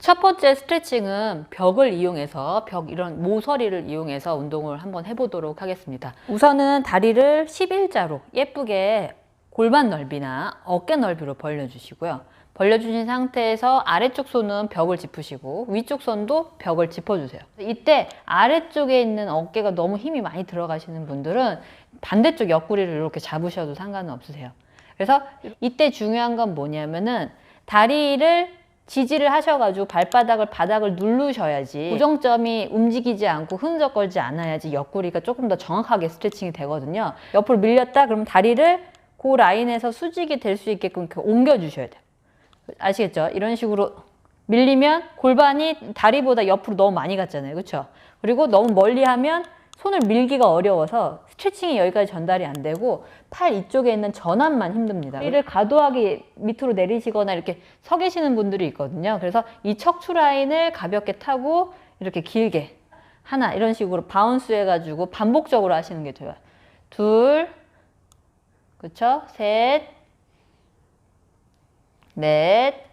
첫 번째 스트레칭은 벽을 이용해서 벽 이런 모서리를 이용해서 운동을 한번 해보도록 하겠습니다. 우선은 다리를 11자로 예쁘게 골반 넓이나 어깨 넓이로 벌려주시고요. 벌려주신 상태에서 아래쪽 손은 벽을 짚으시고 위쪽 손도 벽을 짚어주세요. 이때 아래쪽에 있는 어깨가 너무 힘이 많이 들어가시는 분들은 반대쪽 옆구리를 이렇게 잡으셔도 상관은 없으세요. 그래서 이때 중요한 건 뭐냐면은 다리를 지지를 하셔가지고 발바닥을 바닥을 누르셔야지 고정점이 움직이지 않고 흔적거리지 않아야지 옆구리가 조금 더 정확하게 스트레칭이 되거든요. 옆으로 밀렸다 그러면 다리를 그 라인에서 수직이 될 수 있게끔 옮겨주셔야 돼요. 아시겠죠? 이런 식으로 밀리면 골반이 다리보다 옆으로 너무 많이 갔잖아요. 그렇죠? 그리고 너무 멀리 하면 손을 밀기가 어려워서 스트레칭이 여기까지 전달이 안 되고 팔 이쪽에 있는 전환만 힘듭니다. 다리를 과도하게 밑으로 내리시거나 이렇게 서 계시는 분들이 있거든요. 그래서 이 척추 라인을 가볍게 타고 이렇게 길게 하나 이런 식으로 바운스 해가지고 반복적으로 하시는 게 좋아요. 둘, 그쵸? 셋, 넷,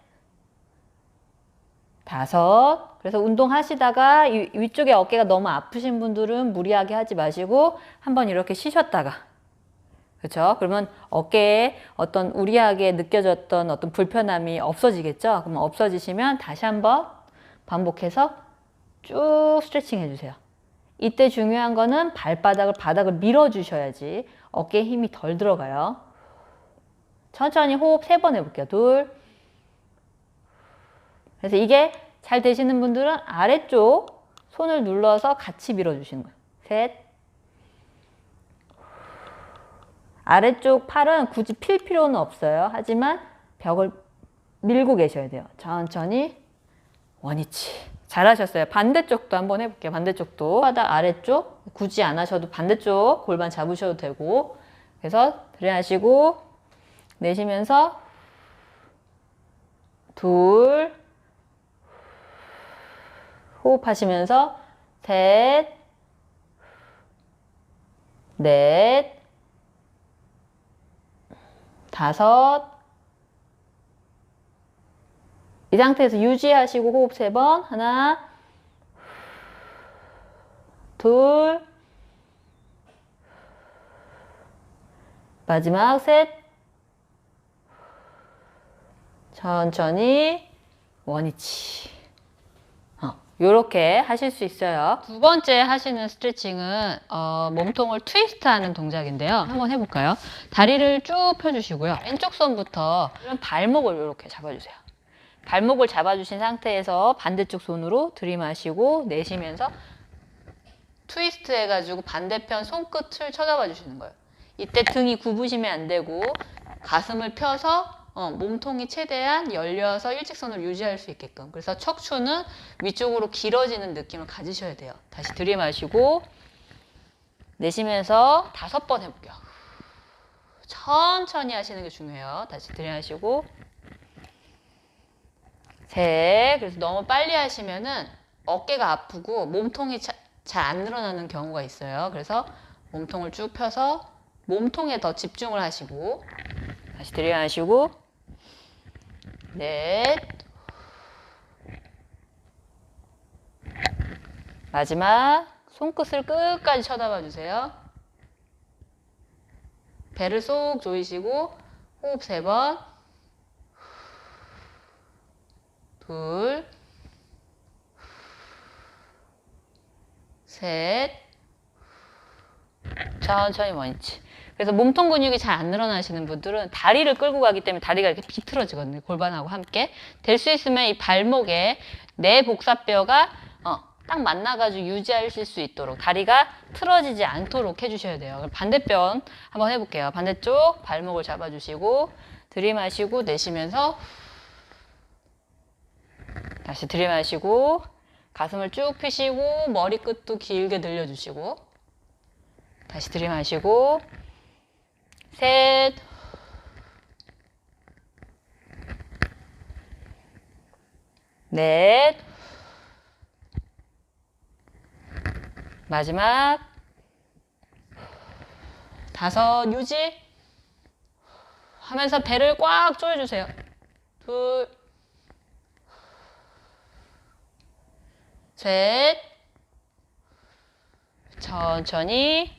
다섯. 그래서 운동하시다가 이 위쪽에 어깨가 너무 아프신 분들은 무리하게 하지 마시고 한번 이렇게 쉬셨다가 그렇죠? 그러면 어깨에 어떤 우리하게 느껴졌던 어떤 불편함이 없어지겠죠? 그러면 없어지시면 다시 한번 반복해서 쭉 스트레칭 해주세요. 이때 중요한 거는 발바닥을 바닥을 밀어주셔야지 어깨에 힘이 덜 들어가요. 천천히 호흡 세 번 해볼게요. 둘. 그래서 이게 잘 되시는 분들은 아래쪽 손을 눌러서 같이 밀어주시는 거예요. 셋. 아래쪽 팔은 굳이 필 필요는 없어요. 하지만 벽을 밀고 계셔야 돼요. 천천히 원위치. 잘하셨어요. 반대쪽도 한번 해볼게요. 반대쪽도 바닥 아래쪽 굳이 안 하셔도 반대쪽 골반 잡으셔도 되고 그래서 들이마시고 내쉬면서 둘 호흡하시면서 셋, 넷, 다섯. 이 상태에서 유지하시고 호흡 세 번. 하나, 둘, 마지막 셋. 천천히 원위치. 이렇게 하실 수 있어요. 두 번째 하시는 스트레칭은 어, 몸통을 트위스트하는 동작인데요. 한번 해볼까요? 다리를 쭉 펴주시고요. 왼쪽 손부터 발목을 이렇게 잡아주세요. 발목을 잡아주신 상태에서 반대쪽 손으로 들이마시고 내쉬면서 트위스트 해가지고 반대편 손끝을 쳐다봐 주시는 거예요. 이때 등이 굽으시면 안 되고 가슴을 펴서 어, 몸통이 최대한 열려서 일직선을 유지할 수 있게끔. 그래서 척추는 위쪽으로 길어지는 느낌을 가지셔야 돼요. 다시 들이마시고 내쉬면서 다섯 번 해볼게요. 천천히 하시는 게 중요해요. 다시 들이마시고 셋. 그래서 너무 빨리 하시면은 어깨가 아프고 몸통이 잘 안 늘어나는 경우가 있어요. 그래서 몸통을 쭉 펴서 몸통에 더 집중을 하시고 다시 들이마시고 넷. 마지막 손끝을 끝까지 쳐다봐 주세요. 배를 쏙 조이시고 호흡 세 번. 둘. 셋. 천천히 원위치. 그래서 몸통 근육이 잘 안 늘어나시는 분들은 다리를 끌고 가기 때문에 다리가 이렇게 비틀어지거든요. 골반하고 함께. 될 수 있으면 이 발목에 내 복사뼈가 어, 딱 만나가지고 유지하실 수 있도록 다리가 틀어지지 않도록 해주셔야 돼요. 반대편 한번 해볼게요. 반대쪽 발목을 잡아주시고 들이마시고 내쉬면서 다시 들이마시고 가슴을 쭉 펴시고 머리끝도 길게 늘려주시고 다시 들이마시고 셋, 넷, 마지막. 다섯. 유지. 하면서 배를 꽉 조여주세요. 둘, 셋. 천천히.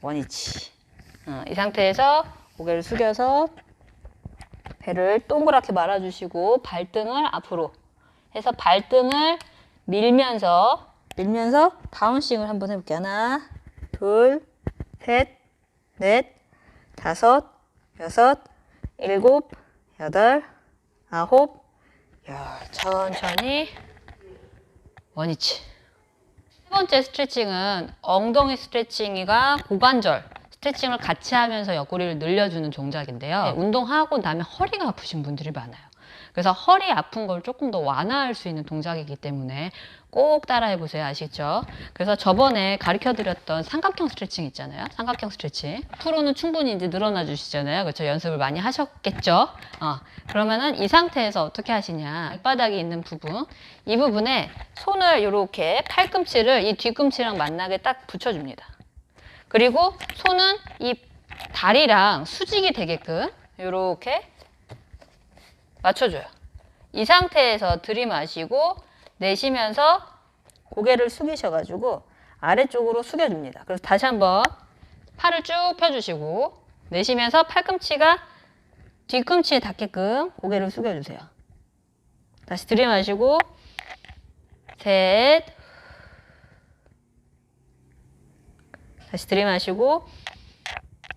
원위치. 어, 이 상태에서 고개를 숙여서 배를 동그랗게 말아주시고 발등을 앞으로 해서 발등을 밀면서 밀면서 다운싱을 한번 해볼게요. 하나, 둘, 셋, 넷, 다섯, 여섯, 일곱, 여덟, 아홉, 열. 천천히 원위치. 세 번째 스트레칭은 엉덩이 스트레칭이가 고관절 스트레칭을 같이 하면서 옆구리를 늘려주는 동작인데요. 네, 운동하고 나면 허리가 아프신 분들이 많아요. 그래서 허리 아픈 걸 조금 더 완화할 수 있는 동작이기 때문에 꼭 따라해 보세요. 아시죠? 그래서 저번에 가르쳐 드렸던 삼각형 스트레칭 있잖아요. 삼각형 스트레칭. 프로는 충분히 이제 늘어나 주시잖아요. 그렇죠? 연습을 많이 하셨겠죠? 어, 그러면은 이 상태에서 어떻게 하시냐. 발바닥이 있는 부분. 이 부분에 손을 이렇게 팔꿈치를 이 뒤꿈치랑 만나게 딱 붙여 줍니다. 그리고 손은 이 다리랑 수직이 되게끔 이렇게 맞춰줘요. 이 상태에서 들이마시고 내쉬면서 고개를 숙이셔가지고 아래쪽으로 숙여줍니다. 그래서 다시 한번 팔을 쭉 펴주시고 내쉬면서 팔꿈치가 뒤꿈치에 닿게끔 고개를 숙여주세요. 다시 들이마시고 셋 다시 들이마시고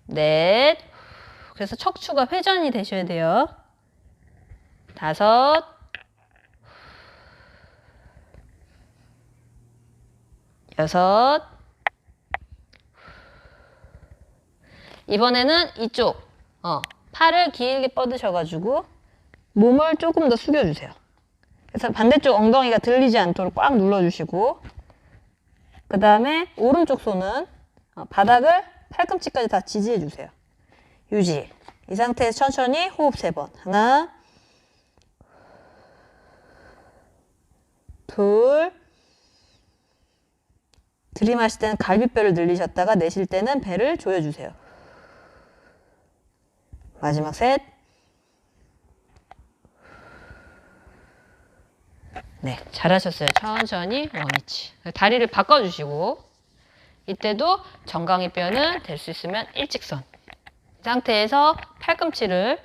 넷 그래서 척추가 회전이 되셔야 돼요. 다섯 여섯 이번에는 이쪽 어, 팔을 길게 뻗으셔가지고 몸을 조금 더 숙여주세요. 그래서 반대쪽 엉덩이가 들리지 않도록 꽉 눌러주시고 그 다음에 오른쪽 손은 어, 바닥을 팔꿈치까지 다 지지해 주세요. 유지. 이 상태에서 천천히 호흡 세 번. 하나, 둘. 들이마실 때는 갈비뼈를 늘리셨다가 내쉴 때는 배를 조여주세요. 마지막 셋. 네, 잘하셨어요. 천천히 원위치. 다리를 바꿔주시고 이때도 정강이 뼈는 될 수 있으면 일직선. 이 상태에서 팔꿈치를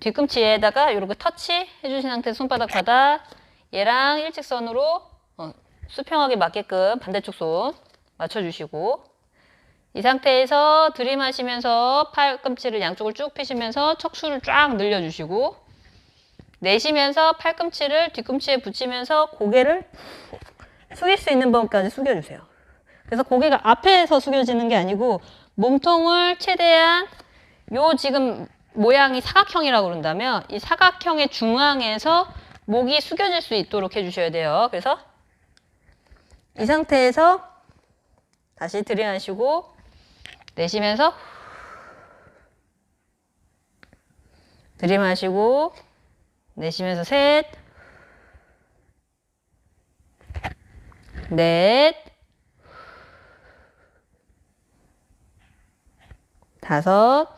뒤꿈치에다가 이렇게 터치 해 주신 상태에서 손바닥 바닥 얘랑 일직선으로 어, 수평하게 맞게끔 반대쪽 손 맞춰주시고 이 상태에서 들이마시면서 팔꿈치를 양쪽을 쭉 펴시면서 척추를 쫙 늘려주시고 내쉬면서 팔꿈치를 뒤꿈치에 붙이면서 고개를 숙일 수 있는 범까지 숙여주세요. 그래서 고개가 앞에서 숙여지는 게 아니고 몸통을 최대한 요 지금 모양이 사각형이라고 그런다면 이 사각형의 중앙에서 목이 숙여질 수 있도록 해주셔야 돼요. 그래서 이 상태에서 다시 들이마시고 내쉬면서 들이마시고 내쉬면서 셋, 넷, 다섯,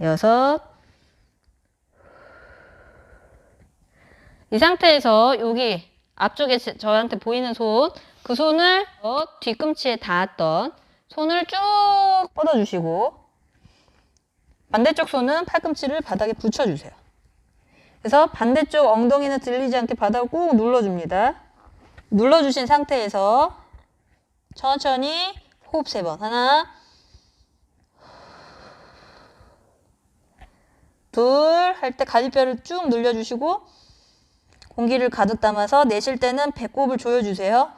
여섯, 이 상태에서 여기 앞쪽에 제- 저한테 보이는 손, 그 손을 어, 뒤꿈치에 닿았던 손을 쭉 뻗어주시고 반대쪽 손은 팔꿈치를 바닥에 붙여주세요. 그래서 반대쪽 엉덩이는 들리지 않게 바닥을 꾹 눌러줍니다. 눌러주신 상태에서 천천히 호흡 세 번. 하나, 둘, 할 때 가지뼈를 쭉 늘려주시고, 공기를 가득 담아서 내쉴 때는 배꼽을 조여주세요.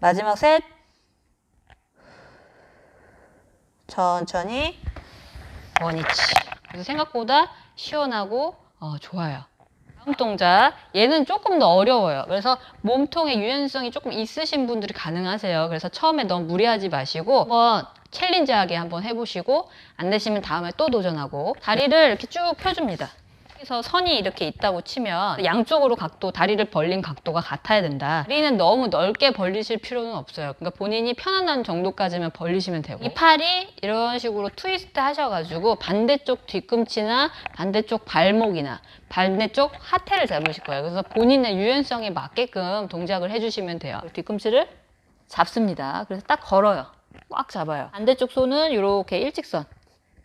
마지막 셋. 천천히 원위치. 생각보다 시원하고 어, 좋아요. 동작. 얘는 조금 더 어려워요. 그래서 몸통의 유연성이 조금 있으신 분들이 가능하세요. 그래서 처음에 너무 무리하지 마시고 한번 챌린지하게 한번 해보시고 안 되시면 다음에 또 도전하고 다리를 이렇게 쭉 펴줍니다. 그래서 선이 이렇게 있다고 치면 양쪽으로 각도, 다리를 벌린 각도가 같아야 된다. 다리는 너무 넓게 벌리실 필요는 없어요. 그러니까 본인이 편안한 정도까지만 벌리시면 되고 이 팔이 이런 식으로 트위스트 하셔가지고 반대쪽 뒤꿈치나 반대쪽 발목이나 반대쪽 하태를 잡으실 거예요. 그래서 본인의 유연성에 맞게끔 동작을 해주시면 돼요. 뒤꿈치를 잡습니다. 그래서 딱 걸어요. 꽉 잡아요. 반대쪽 손은 이렇게 일직선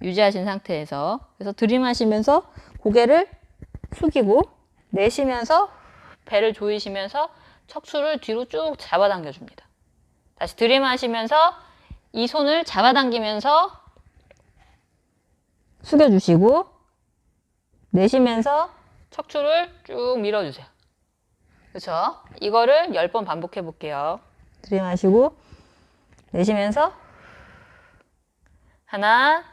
유지하신 상태에서 그래서 들이마시면서 고개를 숙이고 내쉬면서 배를 조이시면서 척추를 뒤로 쭉 잡아당겨 줍니다. 다시 들이마시면서 이 손을 잡아당기면서 숙여주시고 내쉬면서 척추를 쭉 밀어주세요. 그렇죠? 이거를 10번 반복해 볼게요. 들이마시고 내쉬면서 하나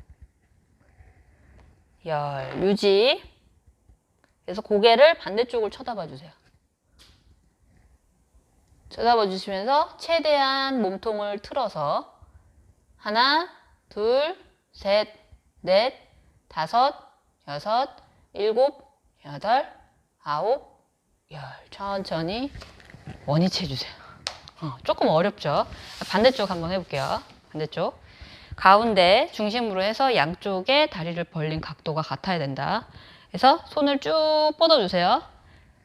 열. 유지. 그래서 고개를 반대쪽을 쳐다봐 주세요. 쳐다봐 주시면서 최대한 몸통을 틀어서 하나, 둘, 셋, 넷, 다섯, 여섯, 일곱, 여덟, 아홉, 열. 천천히 원위치 해주세요. 어, 조금 어렵죠? 반대쪽 한번 해볼게요. 반대쪽. 가운데 중심으로 해서 양쪽에 다리를 벌린 각도가 같아야 된다. 그래서 손을 쭉 뻗어주세요.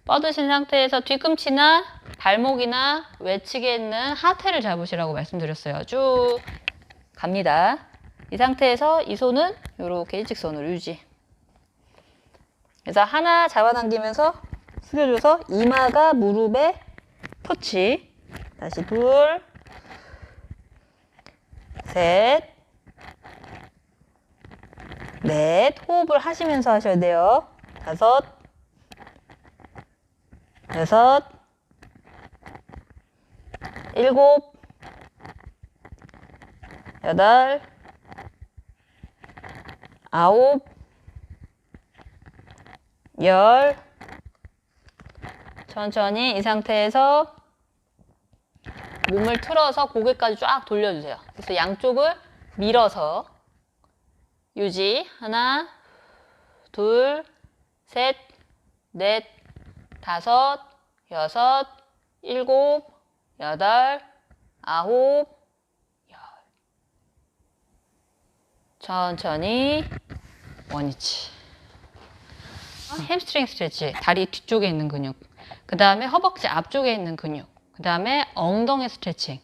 뻗으신 상태에서 뒤꿈치나 발목이나 외측에 있는 하태를 잡으시라고 말씀드렸어요. 쭉 갑니다. 이 상태에서 이 손은 이렇게 일직선으로 유지. 그래서 하나 잡아당기면서 숙여줘서 이마가 무릎에 터치. 다시 둘, 셋, 넷. 호흡을 하시면서 하셔야 돼요. 다섯, 여섯, 일곱, 여덟, 아홉, 열. 천천히 이 상태에서 몸을 틀어서 고개까지 쫙 돌려주세요. 그래서 양쪽을 밀어서 유지. 하나, 둘, 셋, 넷, 다섯, 여섯, 일곱, 여덟, 아홉, 열. 천천히 원위치. 햄스트링 스트레치, 다리 뒤쪽에 있는 근육. 그 다음에 허벅지 앞쪽에 있는 근육. 그 다음에 엉덩이 스트레칭.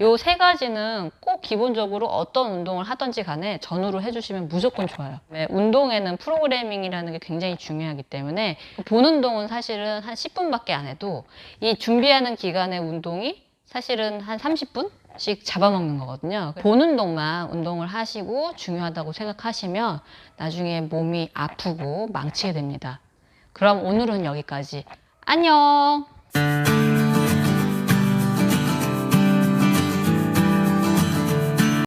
요 세 가지는 꼭 기본적으로 어떤 운동을 하든지 간에 전후로 해주시면 무조건 좋아요. 네, 운동에는 프로그래밍이라는 게 굉장히 중요하기 때문에 본 운동은 사실은 한 10분밖에 안 해도 이 준비하는 기간의 운동이 사실은 한 30분 씩 잡아먹는 거거든요. 본 운동만 운동을 하시고 중요하다고 생각하시면 나중에 몸이 아프고 망치게 됩니다. 그럼 오늘은 여기까지. 안녕!